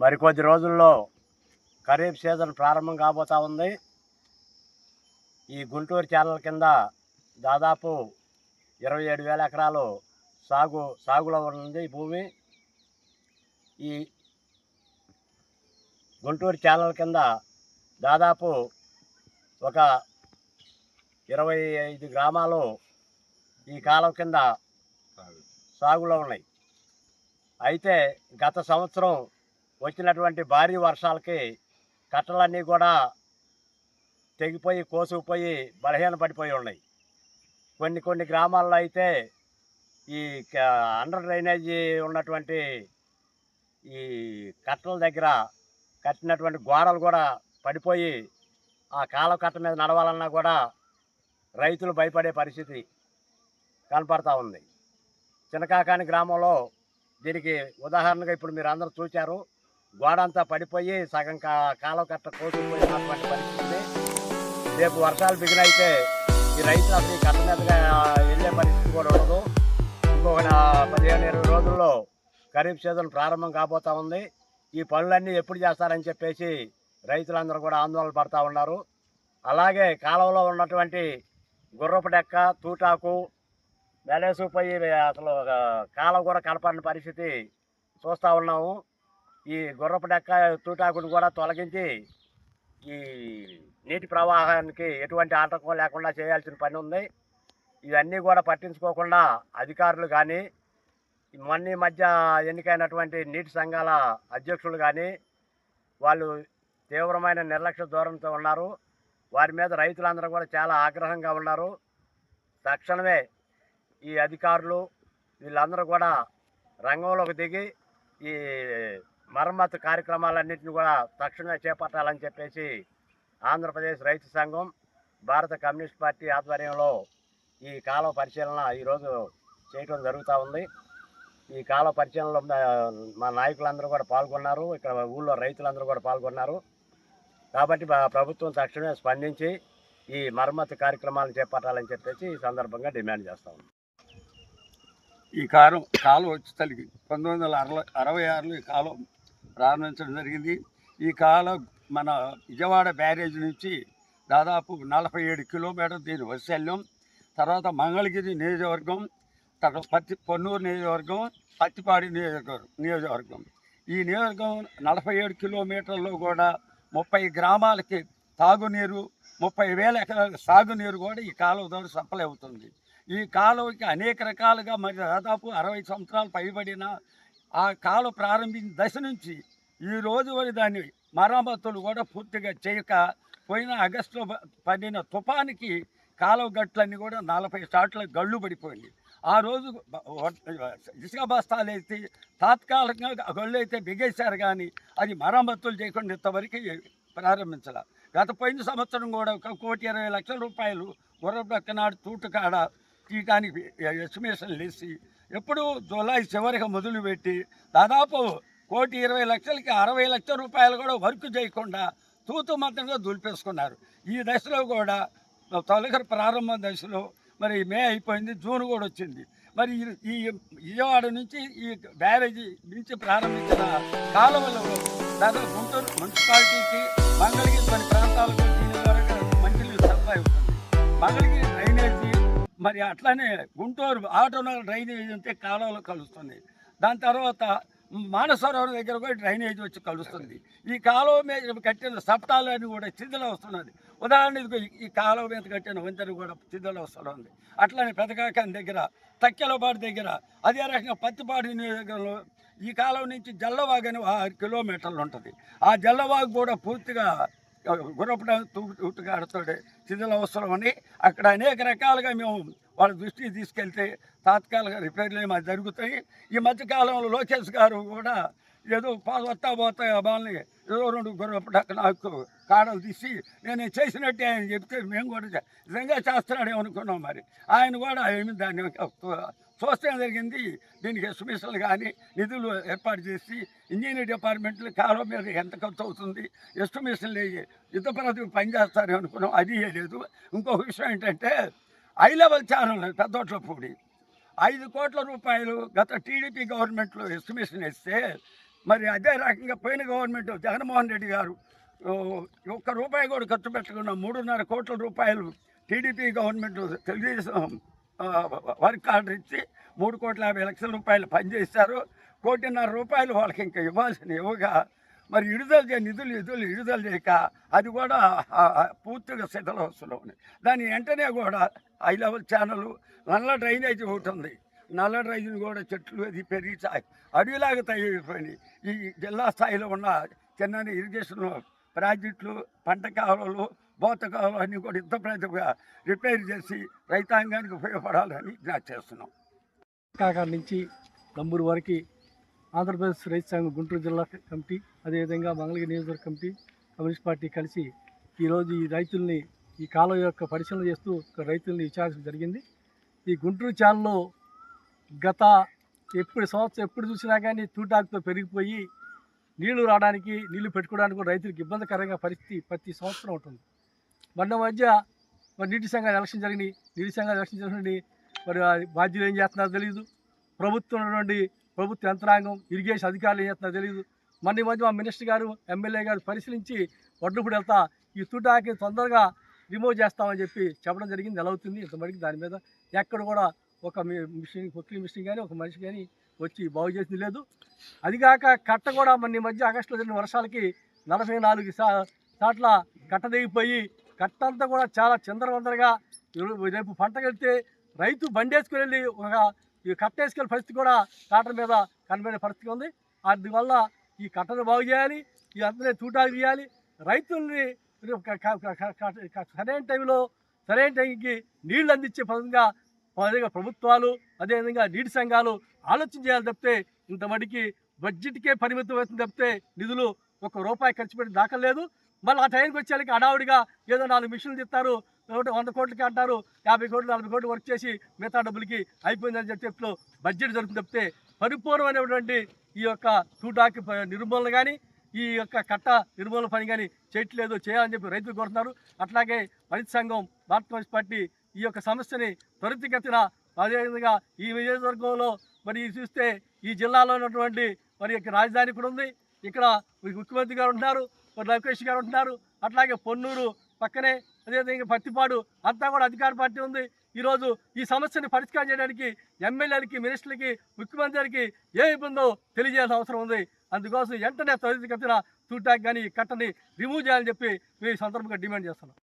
మరికొద్ది రోజుల్లో ఖరీఫ్ సీజన్ ప్రారంభం కాబోతా ఉంది. ఈ గుంటూరు ఛానల్ కింద దాదాపు ఇరవై ఏడు వేల ఎకరాలు సాగు సాగులో ఉంది ఈ భూమి. ఈ గుంటూరు ఛానల్ కింద దాదాపు ఒక ఇరవై ఐదు గ్రామాలు ఈ కాలం కింద సాగులో ఉన్నాయి. అయితే గత సంవత్సరం వచ్చినటువంటి భారీ వర్షాలకి కట్టలన్నీ కూడా తెగిపోయి కోసుకుపోయి బలహీన పడిపోయి ఉన్నాయి. కొన్ని కొన్ని గ్రామాల్లో అయితే ఈ క- అండర్ డ్రైనేజీ ఉన్నటువంటి ఈ కట్టల దగ్గర కట్టినటువంటి గోడలు కూడా పడిపోయి ఆ కాలం కట్ట మీద నడవాలన్నా కూడా రైతులు భయపడే పరిస్థితి కనపడతా ఉంది. చినకాకాని గ్రామంలో దీనికి ఉదాహరణగా ఇప్పుడు మీరు అందరూ చూశారు గోడ అంతా పడిపోయి సగం కా కాలం కట్ట కోసుకుపోయినటువంటి పరిస్థితి. రేపు వర్షాలు బిగినైతే ఈ రైతులు అసలు ఈ కట్ట మీదగా వెళ్ళే పరిస్థితి కూడా ఉండదు. ఇంకొక పదిహేను ఇరవై రోజుల్లో ఖరీఫ్ సీజన్ ప్రారంభం కాబోతా ఉంది. ఈ పనులన్నీ ఎప్పుడు చేస్తారని చెప్పేసి రైతులందరూ కూడా ఆందోళన పడతా ఉన్నారు. అలాగే కాలంలో ఉన్నటువంటి గుర్రపు డెక్క తూటాకు వెలేసుకుపోయి అసలు కాలం కూడా కనపడిన పరిస్థితి చూస్తూ ఉన్నాము. ఈ గుర్రపు డెక్క తూటాకును కూడా తొలగించి ఈ నీటి ప్రవాహానికి ఎటువంటి ఆటంకం లేకుండా చేయాల్సిన పని ఉంది. ఇవన్నీ కూడా పట్టించుకోకుండా అధికారులు కానీ మొన్న మధ్య ఎన్నికైనటువంటి నీటి సంఘాల అధ్యక్షులు కానీ వాళ్ళు తీవ్రమైన నిర్లక్ష్య ధోరణితో ఉన్నారు. వారి మీద రైతులందరూ కూడా చాలా ఆగ్రహంగా ఉన్నారు. తక్షణమే ఈ అధికారులు వీళ్ళందరూ కూడా రంగంలోకి దిగి ఈ మరమ్మతు కార్యక్రమాలన్నింటినీ కూడా తక్షణమే చేపట్టాలని చెప్పేసి ఆంధ్రప్రదేశ్ రైతు సంఘం భారత కమ్యూనిస్ట్ పార్టీ ఆధ్వర్యంలో ఈ కాలువ పరిశీలన ఈరోజు చేయటం జరుగుతూ ఉంది. ఈ కాలువ పరిశీలనలో మా- నాయకులందరూ కూడా పాల్గొన్నారు. ఇక్కడ ఊళ్ళో రైతులందరూ కూడా పాల్గొన్నారు. కాబట్టి మా ప్రభుత్వం తక్షణమే స్పందించి ఈ మరమ్మతు కార్యక్రమాలను చేపట్టాలని చెప్పేసి ఈ సందర్భంగా డిమాండ్ చేస్తాం ఈ కాలం కాలువ వచ్చి తల్లికి పంతొమ్మిది వందల అరవై అరవై ఆరులో ఈ కాలం ప్రారంభించడం జరిగింది. ఈ కాలం మన విజయవాడ బ్యారేజ్ నుంచి దాదాపు నలభై ఏడు కిలోమీటర్ దీని వైశాల్యం తర్వాత మంగళగిరి నియోజకవర్గం తర్వాత పత్తి పొన్నూరు నియోజకవర్గం పత్తిపాడి నియోజకవర్గం నియోజకవర్గం. ఈ నియోజకవర్గం నలభై ఏడు కిలోమీటర్లో కూడా ముప్పై గ్రామాలకి తాగునీరు ముప్పై వేల ఎకరాల సాగునీరు కూడా ఈ కాలువ ద్వారా సప్లై అవుతుంది. ఈ కాలువకి అనేక రకాలుగా మరి దాదాపు అరవై సంవత్సరాలు పైబడిన ఆ కాలం ప్రారంభించిన దశ నుంచి ఈ రోజు వరకు దాన్ని మరమ్మతులు కూడా పూర్తిగా చేయక పోయిన ఆగస్టులో పడిన తుఫానికి కాలువ గట్లన్నీ కూడా నలభై చాట్ల గళ్ళు పడిపోయింది. ఆ రోజు ఇసుక బస్తాలు అయితే తాత్కాలికంగా గళ్ళు అయితే బిగేశారు కానీ అది మరమ్మతులు చేయకుండా ఇంతవరకు ప్రారంభించాల. గత పోయిన సంవత్సరం కూడా ఒక కోటి ఇరవై లక్షల రూపాయలు గుర్రబెక్కనాడు తూటుకాడ తీయడానికి ఎస్టిమేషన్ లేసి ఎప్పుడు జూలై చివరిగా మొదలుపెట్టి దాదాపు కోటి ఇరవై లక్షలకి అరవై లక్షల రూపాయలు కూడా వర్క్ చేయకుండా తూతు మాత్రంగా దులిపేసుకున్నారు. ఈ దశలో కూడా తొలగరి ప్రారంభ దశలో మరి మే అయిపోయింది జూన్ కూడా వచ్చింది. మరి ఈ- విజయవాడ నుంచి ఈ బ్యారేజీ నుంచి ప్రారంభించిన కాలువలు దాదాపు గుంటూరు మున్సిపాలిటీకి మంగళగిరి కొన్ని ప్రాంతాలకు దీని ద్వారా మంచి సప్లై అవుతుంది. మంగళగిరి మరి అట్లానే గుంటూరు ఆటోనగర్ డ్రైనేజ్ ఉంటే కాలువలో కలుస్తుంది. దాని తర్వాత మానసరోవరం దగ్గర కూడా డ్రైనేజ్ వచ్చి కలుస్తుంది. ఈ కాలువ మీద కట్టిన సప్తాలని కూడా చిదిలో వస్తున్నది. ఉదాహరణకు ఈ- కాలువ మీద కట్టిన వంతెన కూడా చిదిలో వస్తుంది అట్లానే పెదకాకాని దగ్గర తక్కెలపాటు దగ్గర అదే రకంగా పత్తిపాడు నియోజకవర్గంలో ఈ కాలువ నుంచి జల్లవాగు అని ఆరు కిలోమీటర్లు ఉంటుంది. ఆ జల్లవాగు కూడా పూర్తిగా గుర్రపడ తూటుగాడుతాడు చిదుల అవసరం అని అక్కడ అనేక రకాలుగా మేము వాళ్ళ దృష్టికి తీసుకెళ్తే తాత్కాలిక రిపేర్లు ఏమో జరుగుతాయి. ఈ మధ్యకాలంలో లోకేష్ గారు కూడా ఏదో పా- వస్తా పోతా వాళ్ళని ఏదో రెండు గుర్రపడ నాకు కాడలు తీసి నేను చేసినట్టే ఆయన చెప్తే మేము కూడా నిజంగా చేస్తున్నాడే అనుకున్నాం మరి? ఆయన కూడా ఏమి దాన్ని చూస్తే జరిగింది. దీనికి ఎస్టిమేషన్లు కానీ నిధులు ఏర్పాటు చేసి ఇంజనీర్ డిపార్ట్మెంట్లు కాలం మీద ఎంత ఖర్చు అవుతుంది ఎస్టిమేషన్లు యుద్ధ పని పనిచేస్తారని అనుకున్నాం. అది లేదు. ఇంకొక విషయం ఏంటంటే హై లెవెల్ ఛానల్ పెద్దోట్ల పూడి ఐదు కోట్ల రూపాయలు గత టీడీపీ గవర్నమెంట్లో ఎస్టిమేషన్ వేస్తే మరి అదే రకంగా పోయిన గవర్నమెంట్ జగన్మోహన్ రెడ్డి గారు ఒక్క రూపాయి కూడా ఖర్చు పెట్టకుండా మూడున్నర కోట్ల రూపాయలు TDP government Telugudesam work order ఇచ్చి మూడు కోట్ల యాభై లక్షల రూపాయలు పనిచేస్తారు కోటిన్నర రూపాయలు వాళ్ళకి ఇంకా ఇవ్వాల్సిన ఇవ్వగా మరి విడుదల చే నిధులు నిధులు విడుదల చేయక అది కూడా పూర్తిగా శిథిలవస్థలో ఉంది. దాని వెంటనే కూడా హై లెవెల్ ఛానల్ నల్ల డ్రైనేజ్ ఒకటి ఉంది. నల్ల రైతులు కూడా చెట్లు అది పెరిగి చా- అడవిలాగా తయారైపోయినాయి. ఈ జిల్లా స్థాయిలో ఉన్న చిన్న ఇరిగేషన్ ప్రాజెక్టులు పంట కాలువలు బోత కాలువలు అన్నీ కూడా ఇంత ప్రతిగా రిపేర్ చేసి రైతాంగానికి ఉపయోగపడాలని నా చేస్తున్నాం. కాకా నుంచి నంబూరు వరకు ఆంధ్రప్రదేశ్ రైతు సంఘం గుంటూరు జిల్లా కమిటీ అదేవిధంగా మంగళగిరి నియోజకవర్గ కమిటీ కమ్యూనిస్ట్ పార్టీ కలిసి ఈరోజు ఈ రైతుల్ని ఈ కాలం యొక్క పరిశీలన చేస్తూ రైతుల్ని విచారించడం జరిగింది. ఈ గుంటూరు ఛానల్లో గత ఎప్పుడు సంవత్సరం ఎప్పుడు చూసినా కానీ తూటాకుతో పెరిగిపోయి నీళ్ళు రావడానికి నీళ్ళు పెట్టుకోవడానికి కూడా రైతులకు ఇబ్బందికరంగా పరిస్థితి ప్రతి సంవత్సరం ఉంటుంది. మొన్న మధ్య మరి నీటి సంఘాలు ఎలక్షన్ జరిగినాయి. నీటి సంఘాలు ఎలక్షన్ జరిగినాయి మరి బాధ్యులు ఏం చేస్తున్నారో తెలియదు ప్రభుత్వం నుండి ప్రభుత్వ యంత్రాంగం ఇరిగేషన్ అధికారులు ఏం చేస్తున్నారో తెలియదు మొన్న ఈ మధ్య మా మినిస్టర్ గారు ఎమ్మెల్యే గారు పరిశీలించి వడ్డుప్పుడు వెళ్తా ఈ తుటాకి తొందరగా రిమూవ్ చేస్తామని చెప్పి చెప్పడం జరిగింది. ఎలా అవుతుంది? ఇంతమటికి దాని మీద ఎక్కడ కూడా ఒక మిషన్ పొక్కిలి మిషన్ కానీ ఒక మనిషి కానీ వచ్చి బాగు చేసింది లేదు. అదిగాక కట్ట కూడా మన మధ్య ఆగస్టులో జరిగిన వర్షాలకి నలభై నాలుగు సా సాట్ల కట్ట దిగిపోయి కట్ట అంతా కూడా చాలా చిందరవందరగా రేపు పంటకెళ్తే రైతు బండేసుకుని వెళ్ళి ఒక ఈ కట్ట వేసుకెళ్ళే పరిస్థితి కూడా కాటన్ మీద కనబడే పరిస్థితి ఉంది. అందువల్ల ఈ కట్టను బాగు చేయాలి ఈ అందరినీ తూటాలు తీయాలి. రైతుల్ని సరైన టైంలో సరైన టైంకి నీళ్ళు అందించే పదంగా అదేవిధంగా ప్రభుత్వాలు అదేవిధంగా నీటి సంఘాలు ఆలోచన చేయాలి తప్పితే ఇంతమటికి బడ్జెట్కే పరిమితం అవుతుంది తప్పితే నిధులు ఒక రూపాయి ఖర్చు పెట్టి దాఖలేదు మళ్ళీ ఆ టైంకి వచ్చేసరికి అడావుడిగా ఏదో నాలుగు మిషన్లు తిస్తారు ఒకటి వంద కోట్లకి అంటారు యాభై కోట్లు నలభై కోట్లు వర్క్ చేసి మిగతా డబ్బులకి అయిపోయిందని చెప్పి బడ్జెట్ జరుగుతుంది తప్పితే పరిపూర్ణమైనటువంటి ఈ యొక్క తూటాకి నిర్మూలన కానీ ఈ యొక్క కట్ట నిర్మూలన పని కానీ చేయట్లేదు చేయాలని చెప్పి రైతులు కోరుతున్నారు. అట్లాగే రైతు సంఘం భారత కమ్యూనిస్ట్ పార్టీ ఈ యొక్క సమస్యని త్వరితగతిన అదేవిధంగా ఈ నియోజకవర్గంలో మరి చూస్తే ఈ జిల్లాలో ఉన్నటువంటి మరి యొక్క రాజధాని కూడా ఉంది. ఇక్కడ ముఖ్యమంత్రి గారు ఉంటున్నారు మరి లోకేష్ గారు ఉంటున్నారు అట్లాగే పొన్నూరు పక్కనే అదేవిధంగా పత్తిపాడు అంతా కూడా అధికార పార్టీ ఉంది. ఈరోజు ఈ సమస్యని పరిష్కారం చేయడానికి ఎమ్మెల్యేలకి మినిస్టర్లకి ముఖ్యమంత్రికి ఏ ఇబ్బందో తెలియజేయాల్సిన అవసరం ఉంది. అందుకోసం వెంటనే త్వరితగతిన చూడటానికి కానీ ఈ కట్టని రిమూవ్ చేయాలని చెప్పి మీ సందర్భంగా డిమాండ్ చేస్తున్నాం.